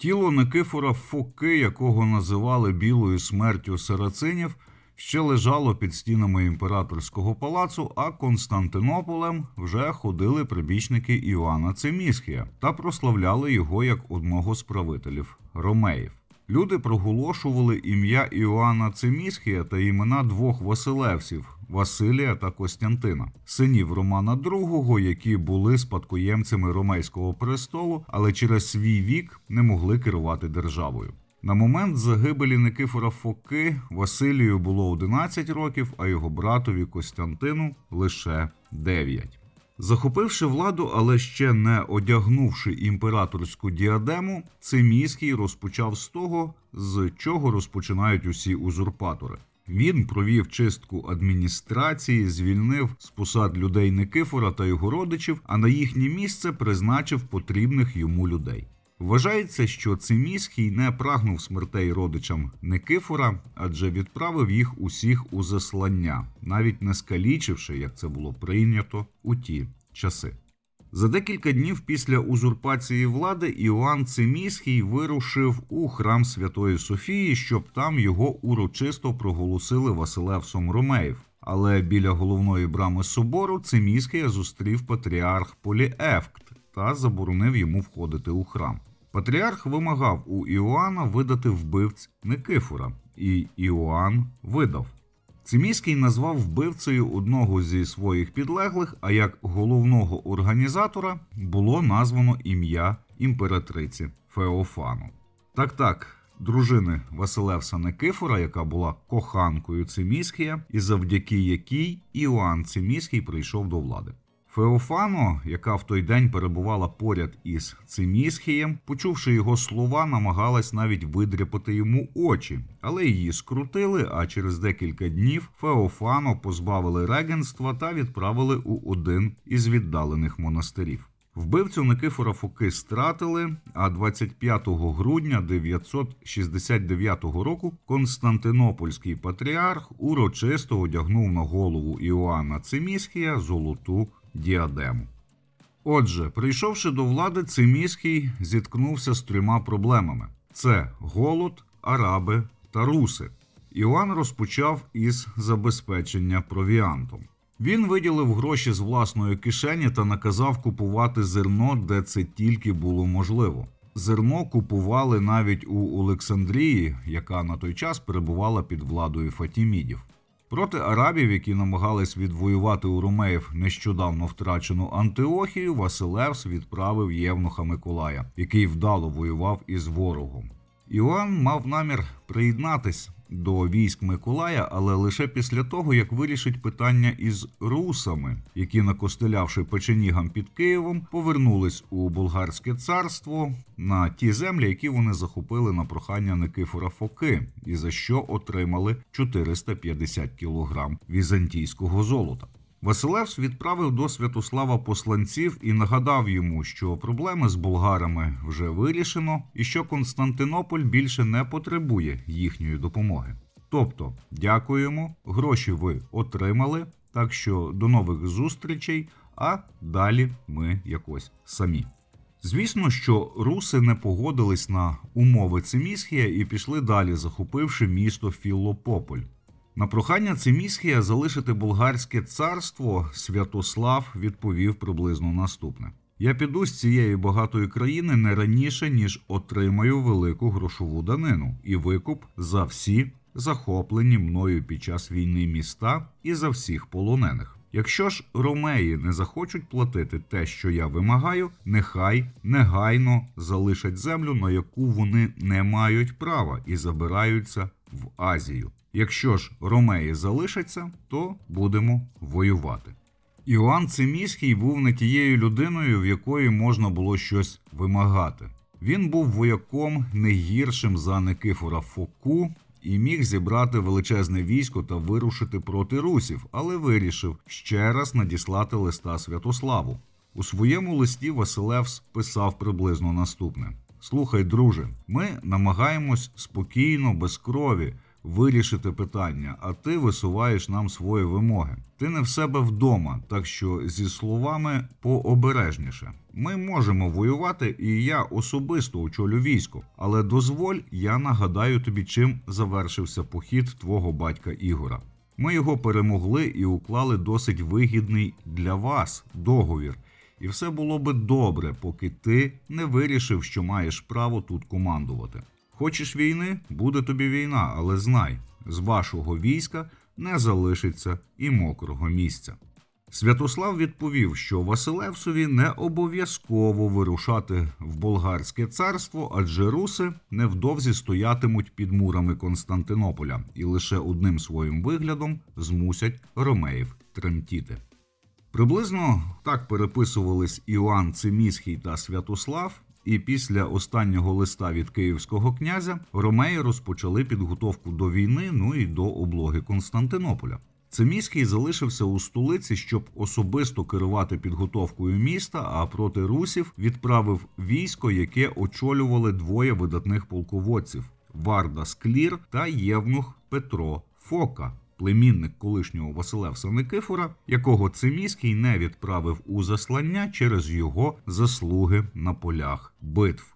Тіло Никифора Фоки, якого називали білою смертю сарацинів, ще лежало під стінами імператорського палацу, а Константинополем вже ходили прибічники Іоанна Цимісхія та прославляли його як одного з правителів Ромеїв. Люди проголошували ім'я Іоанна Цимісхія та імена двох Василевсів Василія та Костянтина, синів Романа II, які були спадкоємцями ромейського престолу, але через свій вік не могли керувати державою. На момент загибелі Никифора Фоки Василію було 11 років, а його братові Костянтину лише 9. Захопивши владу, але ще не одягнувши імператорську діадему, Циміський розпочав з того, з чого розпочинають усі узурпатори. Він провів чистку адміністрації, звільнив з посад людей Никифора та його родичів, а на їхнє місце призначив потрібних йому людей. Вважається, що Циміський не прагнув смертей родичам Никифора, адже відправив їх усіх у заслання, навіть не скалічивши, як це було прийнято у ті часи. За декілька днів після узурпації влади Іоанн Циміський вирушив у храм Святої Софії, щоб там його урочисто проголосили Василевсом Ромеїв. Але біля головної брами собору Циміський зустрів патріарх Поліевкт та заборонив йому входити у храм. Патріарх вимагав у Іоанна видати вбивць Никифора, і Іоанн видав. Циміський назвав вбивцею одного зі своїх підлеглих, а як головного організатора було названо ім'я імператриці Феофану. Так, так, дружини Василевса Никифора, яка була коханкою Циміскія, і завдяки якій Іоанн Циміський прийшов до влади. Феофано, яка в той день перебувала поряд із Цимісхієм, почувши його слова, намагалась навіть видряпати йому очі, але її скрутили. А через декілька днів Феофано позбавили регенства та відправили у один із віддалених монастирів. Вбивцю Никифора Фоки стратили, а 25 грудня 969 року Константинопольський патріарх урочисто одягнув на голову Іоанна Цимісхія золоту діадему. Отже, прийшовши до влади, Циміський зіткнувся з трьома проблемами: це голод, араби та руси. Іоанн розпочав із забезпечення провіантом. Він виділив гроші з власної кишені та наказав купувати зерно, де це тільки було можливо. Зерно купували навіть у Олександрії, яка на той час перебувала під владою Фатімідів. Проти арабів, які намагались відвоювати у ромеїв нещодавно втрачену Антиохію, Василевс відправив Євнуха Миколая, який вдало воював із ворогом. Іоанн мав намір приєднатись до військ Миколая, але лише після того, як вирішить питання із русами, які, накостелявши печенігам під Києвом, повернулись у Болгарське царство на ті землі, які вони захопили на прохання Никифора Фоки, і за що отримали 450 кілограм візантійського золота. Василевс відправив до Святослава посланців і нагадав йому, що проблеми з болгарами вже вирішено, і що Константинополь більше не потребує їхньої допомоги. Тобто, дякуємо, гроші ви отримали, так що до нових зустрічей, а далі ми якось самі. Звісно, що руси не погодились на умови Цимісхія і пішли далі, захопивши місто Філопополь. На прохання Цимісхія залишити болгарське царство Святослав відповів приблизно наступне: Я піду з цієї багатої країни не раніше, ніж отримаю велику грошову данину і викуп за всі захоплені мною під час війни міста і за всіх полонених. Якщо ж ромеї не захочуть платити те, що я вимагаю, нехай негайно залишать землю, на яку вони не мають права, і забираються в Азію. Якщо ж ромеї залишаться, то будемо воювати. Іоанн Циміський був не тією людиною, в якої можна було щось вимагати. Він був вояком не гіршим за Никифора Фоку і міг зібрати величезне військо та вирушити проти русів, але вирішив ще раз надіслати листа Святославу. У своєму листі Василевс писав приблизно наступне: Слухай, друже, ми намагаємось спокійно, без крові вирішити питання, а ти висуваєш нам свої вимоги. Ти не в себе вдома, так що зі словами пообережніше. Ми можемо воювати, і я особисто очолю військо. Але дозволь, я нагадаю тобі, чим завершився похід твого батька Ігора. Ми його перемогли і уклали досить вигідний для вас договір. І все було би добре, поки ти не вирішив, що маєш право тут командувати. Хочеш війни, буде тобі війна, але знай, з вашого війська не залишиться і мокрого місця. Святослав відповів, що Василевсові не обов'язково вирушати в болгарське царство, адже руси невдовзі стоятимуть під мурами Константинополя і лише одним своїм виглядом змусять ромеїв тремтіти. Приблизно так переписувались Іоанн Цимісхій та Святослав, і після останнього листа від київського князя ромеї розпочали підготовку до війни, ну і до облоги Константинополя. Циміський залишився у столиці, щоб особисто керувати підготовкою міста, а проти русів відправив військо, яке очолювали двоє видатних полководців Варда Склір та Євнух Петро Фока, племінник колишнього Василевса Никифора, якого Циміський не відправив у заслання через його заслуги на полях битв.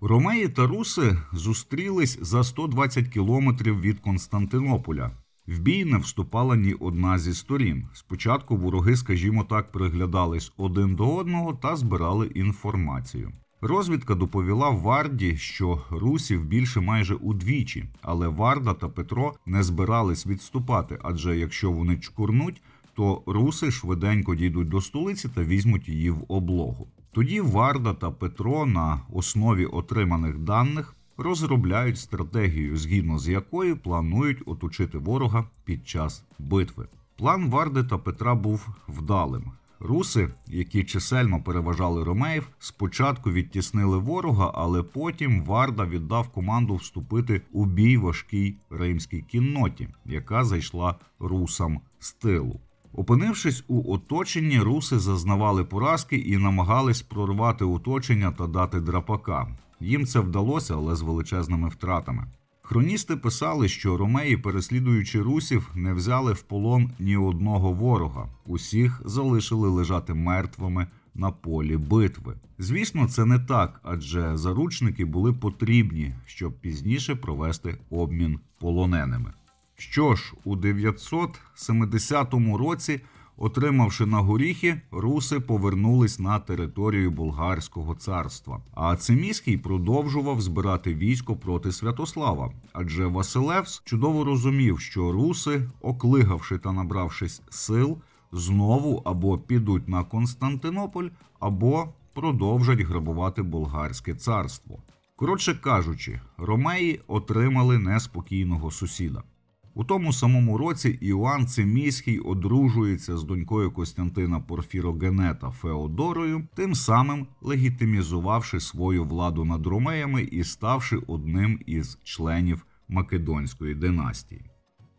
Ромеї та руси зустрілись за 120 кілометрів від Константинополя. В бій не вступала ні одна зі сторін. Спочатку вороги, скажімо так, приглядались один до одного та збирали інформацію. Розвідка доповіла Варді, що русів більше майже удвічі, але Варда та Петро не збирались відступати, адже якщо вони чкурнуть, то руси швиденько дійдуть до столиці та візьмуть її в облогу. Тоді Варда та Петро на основі отриманих даних розробляють стратегію, згідно з якою планують оточити ворога під час битви. План Варди та Петра був вдалим. Руси, які чисельно переважали ромеїв, спочатку відтіснили ворога, але потім Варда віддав команду вступити у бій важкій римській кінноті, яка зайшла русам з тилу. Опинившись у оточенні, руси зазнавали поразки і намагались прорвати оточення та дати драпака. Їм це вдалося, але з величезними втратами. Хроністи писали, що ромеї, переслідуючи русів, не взяли в полон ні одного ворога. Усіх залишили лежати мертвими на полі битви. Звісно, це не так, адже заручники були потрібні, щоб пізніше провести обмін полоненими. Що ж, у 970 році, отримавши на горіхи, руси повернулись на територію болгарського царства. А Циміський продовжував збирати військо проти Святослава, адже Василевс чудово розумів, що руси, оклигавши та набравшись сил, знову або підуть на Константинополь, або продовжать грабувати болгарське царство. Коротше кажучи, ромеї отримали неспокійного сусіда. У тому самому році Іоанн Циміський одружується з донькою Костянтина Порфірогенета Феодорою, тим самим легітимізувавши свою владу над ромеями і ставши одним із членів Македонської династії.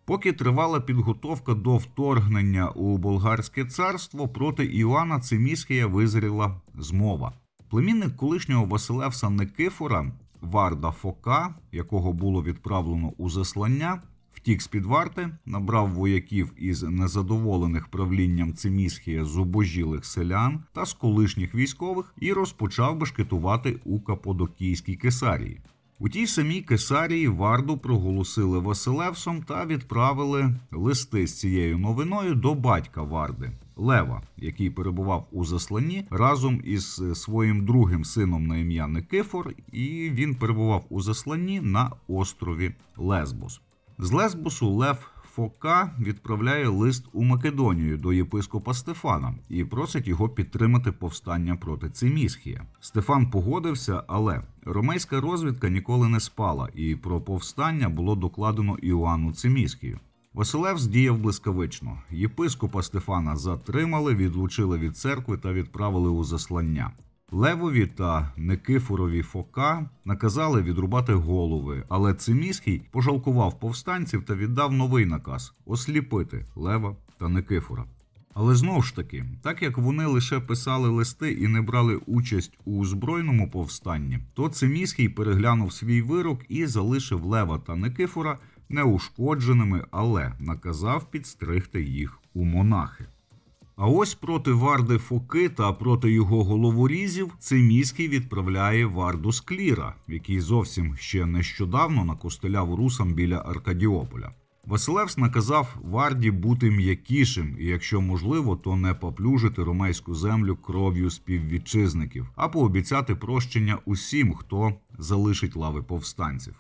Поки тривала підготовка до вторгнення у болгарське царство, проти Іоанна Циміскія визріла змова. Племінник колишнього Василевса Никифора Варда Фока, якого було відправлено у заслання, втік з-під варти, набрав вояків із незадоволених правлінням Цимісхія зубожілих селян та з колишніх військових і розпочав бешкетувати у Каподокійській Кесарії. У тій самій Кесарії Варду проголосили Василевсом та відправили листи з цією новиною до батька Варди Лева, який перебував у засланні разом із своїм другим сином на ім'я Никифор, і він перебував у засланні на острові Лесбос. З Лесбосу Лев Фока відправляє лист у Македонію до єпископа Стефана і просить його підтримати повстання проти Цимісхія. Стефан погодився, але ромейська розвідка ніколи не спала, і про повстання було докладено Іоанну Цимісхію. Василевс діяв блискавично. Єпископа Стефана затримали, відлучили від церкви та відправили у заслання. Левові та Никифорові Фока наказали відрубати голови, але Циміський пожалкував повстанців та віддав новий наказ осліпити Лева та Никифора. Але знову ж таки, так як вони лише писали листи і не брали участь у збройному повстанні, то Циміський переглянув свій вирок і залишив Лева та Никифора неушкодженими, але наказав підстригти їх у монахи. А ось проти Варди Фоки та проти його головорізів Циміський відправляє Варду Скліра, який зовсім ще нещодавно накостеляв русам біля Аркадіополя. Василевс наказав Варді бути м'якішим і, якщо можливо, то не поплюжити ромейську землю кров'ю співвітчизників, а пообіцяти прощення усім, хто залишить лави повстанців.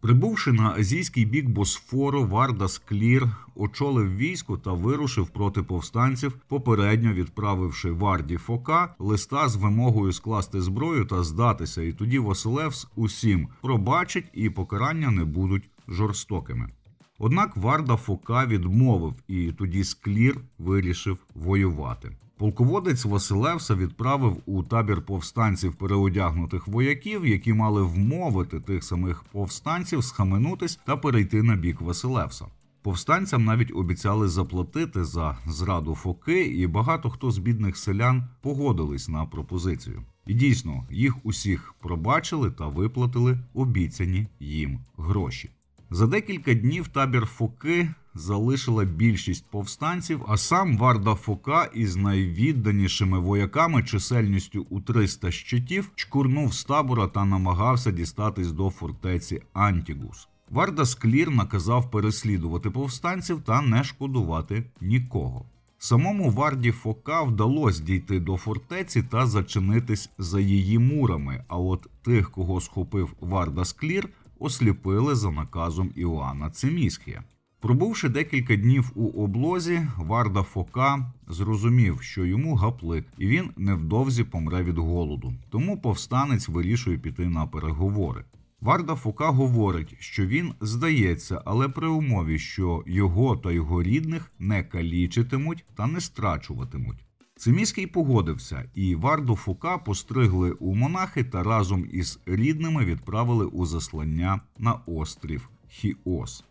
Прибувши на азійський бік Босфору, Варда Склір очолив військо та вирушив проти повстанців, попередньо відправивши Варді Фока листа з вимогою скласти зброю та здатися. І тоді Василевс усім пробачить і покарання не будуть жорстокими. Однак Варда Фока відмовив, і тоді Склір вирішив воювати. Полководець Василевса відправив у табір повстанців переодягнутих вояків, які мали вмовити тих самих повстанців схаменутись та перейти на бік Василевса. Повстанцям навіть обіцяли заплатити за зраду Фоки, і багато хто з бідних селян погодились на пропозицію. І дійсно, їх усіх пробачили та виплатили обіцяні їм гроші. За декілька днів табір Фоки залишила більшість повстанців, а сам Варда Фока із найвідданішими вояками чисельністю у 300 щитів чкурнув з табора та намагався дістатись до фортеці Антігус. Варда Склір наказав переслідувати повстанців та не шкодувати нікого. Самому Варді Фока вдалося дійти до фортеці та зачинитись за її мурами. А от тих, кого схопив Варда Склір, осліпили за наказом Іоанна Циміскія. Пробувши декілька днів у облозі, Варда Фока зрозумів, що йому гаплик, і він невдовзі помре від голоду. Тому повстанець вирішує піти на переговори. Варда Фока говорить, що він здається, але при умові, що його та його рідних не калічитимуть та не страчуватимуть. Циміський погодився, і Варду Фука постригли у монахи та разом із рідними відправили у заслання на острів Хіос.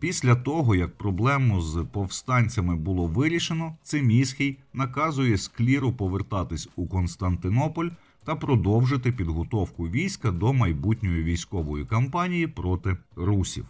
Після того, як проблему з повстанцями було вирішено, Циміський наказує Скліру повертатись у Константинополь та продовжити підготовку війська до майбутньої військової кампанії проти русів.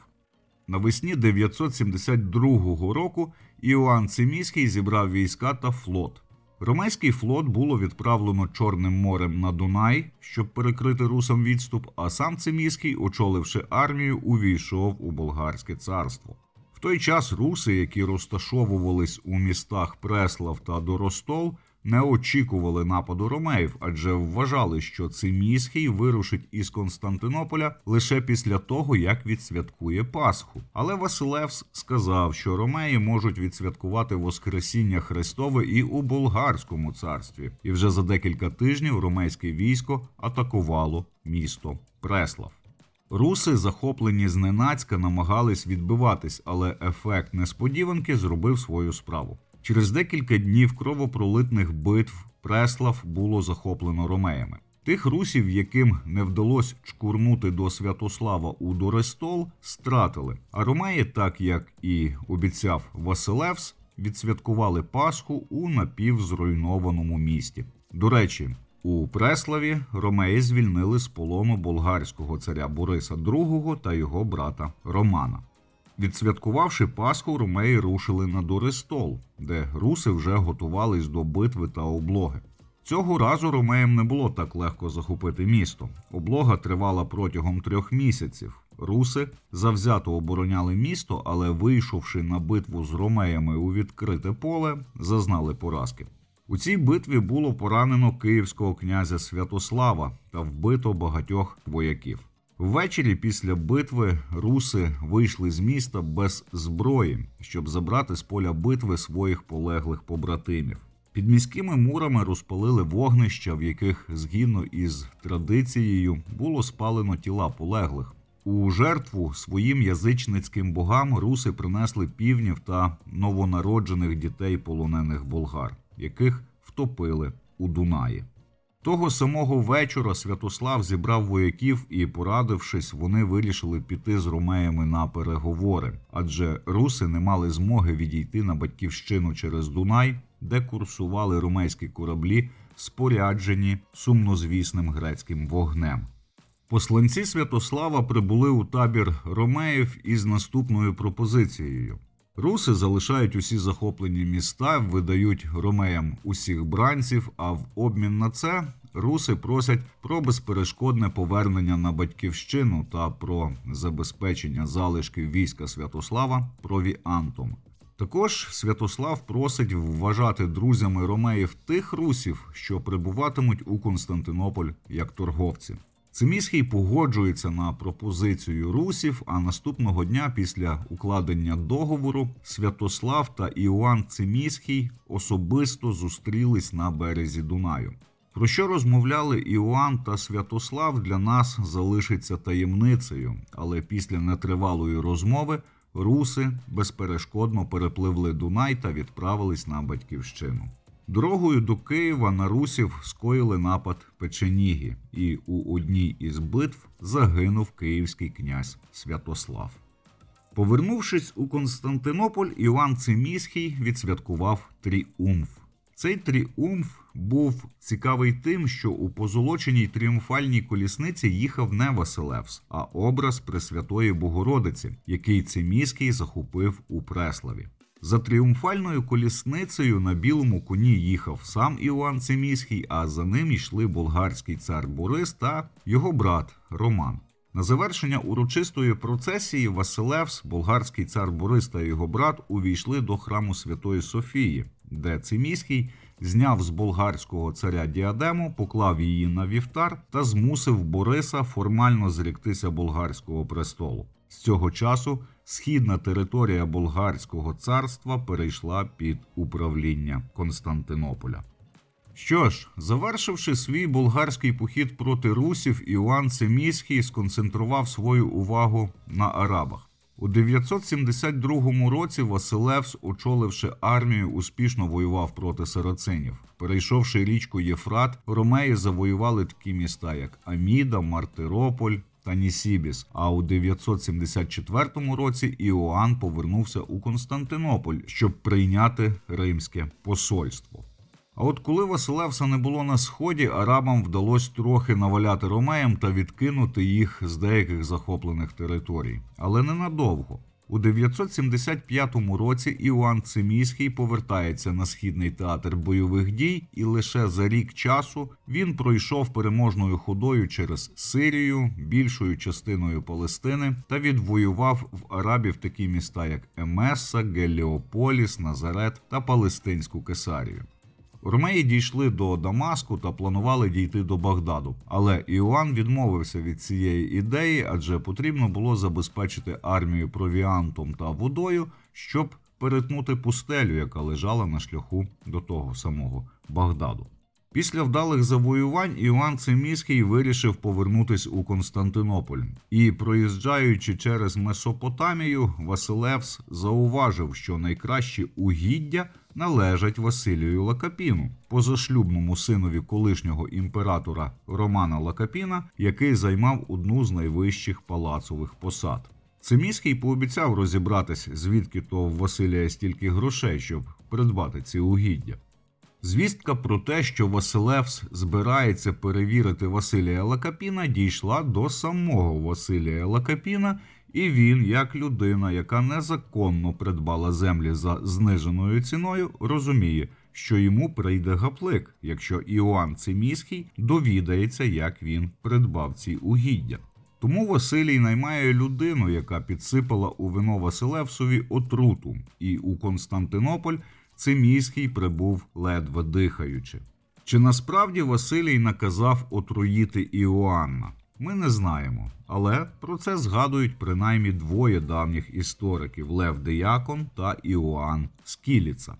Навесні 972 року Іоанн Циміський зібрав війська та флот. Ромейський флот було відправлено Чорним морем на Дунай, щоб перекрити русам відступ, а сам Циміський, очоливши армію, увійшов у болгарське царство. В той час руси, які розташовувались у містах Преслав та Доростол, не очікували нападу ромеїв, адже вважали, що Циміський вирушить із Константинополя лише після того, як відсвяткує Пасху. Але Василевс сказав, що ромеї можуть відсвяткувати Воскресіння Христове і у болгарському царстві. І вже за декілька тижнів ромейське військо атакувало місто Преслав. Руси, захоплені зненацька, намагались відбиватись, але ефект несподіванки зробив свою справу. Через декілька днів кровопролитних битв Преслав було захоплено ромеями. Тих русів, яким не вдалося чкурнути до Святослава у Дорестол, стратили. А ромеї, так як і обіцяв Василевс, відсвяткували Пасху у напівзруйнованому місті. До речі, у Преславі ромеї звільнили з полону болгарського царя Бориса II та його брата Романа. Відсвяткувавши Пасху, ромеї рушили на Дорестол, де руси вже готувались до битви та облоги. Цього разу ромеям не було так легко захопити місто. Облога тривала протягом трьох місяців. Руси завзято обороняли місто, але вийшовши на битву з ромеями у відкрите поле, зазнали поразки. У цій битві було поранено київського князя Святослава та вбито багатьох вояків. Ввечері після битви руси вийшли з міста без зброї, щоб забрати з поля битви своїх полеглих побратимів. Під міськими мурами розпалили вогнища, в яких згідно із традицією було спалено тіла полеглих. У жертву своїм язичницьким богам руси принесли півнів та новонароджених дітей полонених болгар, яких втопили у Дунаї. Того самого вечора Святослав зібрав вояків і, порадившись, вони вирішили піти з ромеями на переговори, адже руси не мали змоги відійти на батьківщину через Дунай, де курсували ромейські кораблі, споряджені сумнозвісним грецьким вогнем. Посланці Святослава прибули у табір Ромеїв із наступною пропозицією. Руси залишають усі захоплені міста, видають ромеям усіх бранців, а в обмін на це руси просять про безперешкодне повернення на батьківщину та про забезпечення залишків війська Святослава провіантом. Також Святослав просить вважати друзями ромеїв тих русів, що прибуватимуть у Константинополь як торговці. Циміський погоджується на пропозицію русів, а наступного дня після укладення договору Святослав та Іоанн Циміський особисто зустрілись на березі Дунаю. Про що розмовляли Іоанн та Святослав для нас залишиться таємницею, але після нетривалої розмови руси безперешкодно перепливли Дунай та відправились на батьківщину. Дорогою до Києва на русів скоїли напад печеніги, і у одній із битв загинув київський князь Святослав. Повернувшись у Константинополь, Іван Циміський відсвяткував тріумф. Цей тріумф був цікавий тим, що у позолоченій тріумфальній колісниці їхав не Василевс, а образ Пресвятої Богородиці, який Циміський захопив у Преславі. За тріумфальною колісницею на білому коні їхав сам Іоанн Циміський, а за ним йшли болгарський цар Борис та його брат Роман. На завершення урочистої процесії Василевс, болгарський цар Борис та його брат увійшли до храму Святої Софії, де Циміський зняв з болгарського царя діадему, поклав її на вівтар та змусив Бориса формально зріктися болгарського престолу. З цього часу східна територія болгарського царства перейшла під управління Константинополя. Що ж, завершивши свій болгарський похід проти русів, Іоанн Циміський сконцентрував свою увагу на арабах. У 972 році Василевс, очоливши армію, успішно воював проти сарацинів. Перейшовши річку Єфрат, ромеї завоювали такі міста, як Аміда, Мартирополь та Нісібіс. А у 974 році Іоанн повернувся у Константинополь, щоб прийняти римське посольство. А от коли Василевса не було на сході, арабам вдалося трохи наваляти ромеям та відкинути їх з деяких захоплених територій, але ненадовго. У 975 році Іоанн Циміський повертається на східний театр бойових дій, і лише за рік часу він пройшов переможною ходою через Сирію, більшою частиною Палестини та відвоював в арабів такі міста, як Емеса, Геліополіс, Назарет та Палестинську Кесарію. Ромеї дійшли до Дамаску та планували дійти до Багдаду. Але Іоанн відмовився від цієї ідеї, адже потрібно було забезпечити армію провіантом та водою, щоб перетнути пустелю, яка лежала на шляху до того самого Багдаду. Після вдалих завоювань Іоанн Циміський вирішив повернутись у Константинополь. І, проїжджаючи через Месопотамію, Василевс зауважив, що найкращі угіддя належать Василію Лакапіну, позашлюбному синові колишнього імператора Романа Лакапіна, який займав одну з найвищих палацових посад. Циміський пообіцяв розібратись, звідки то Василія стільки грошей, щоб придбати ці угіддя. Звістка про те, що Василевс збирається перевірити Василія Лакапіна, дійшла до самого Василія Лакапіна, і він, як людина, яка незаконно придбала землі за зниженою ціною, розуміє, що йому прийде гаплик, якщо Іоанн Циміський довідається, як він придбав ці угіддя. Тому Василій наймає людину, яка підсипала у вино Василевсові отруту, і у Константинополь Циміський прибув ледве дихаючи. Чи насправді Василій наказав отруїти Іоанна? Ми не знаємо, але про це згадують принаймні двоє давніх істориків Лев Деякон та Іоанн Скіліца.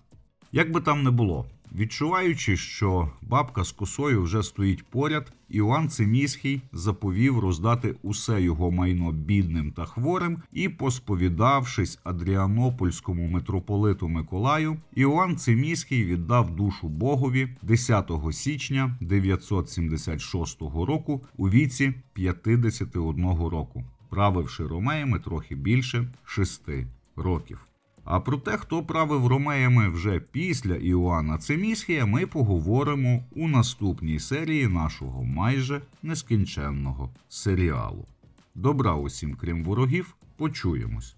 Як би там не було, відчуваючи, що бабка з косою вже стоїть поряд, Іоанн Циміський заповів роздати усе його майно бідним та хворим, і, посповідавшись Адріанопольському митрополиту Миколаю, Іоанн Циміський віддав душу Богові 10 січня 976 року у віці 51 року, правивши ромеями трохи більше шести років. А про те, хто правив ромеями вже після Іоанна Цемісхія, ми поговоримо у наступній серії нашого майже нескінченного серіалу. Добра усім, крім ворогів, почуємось.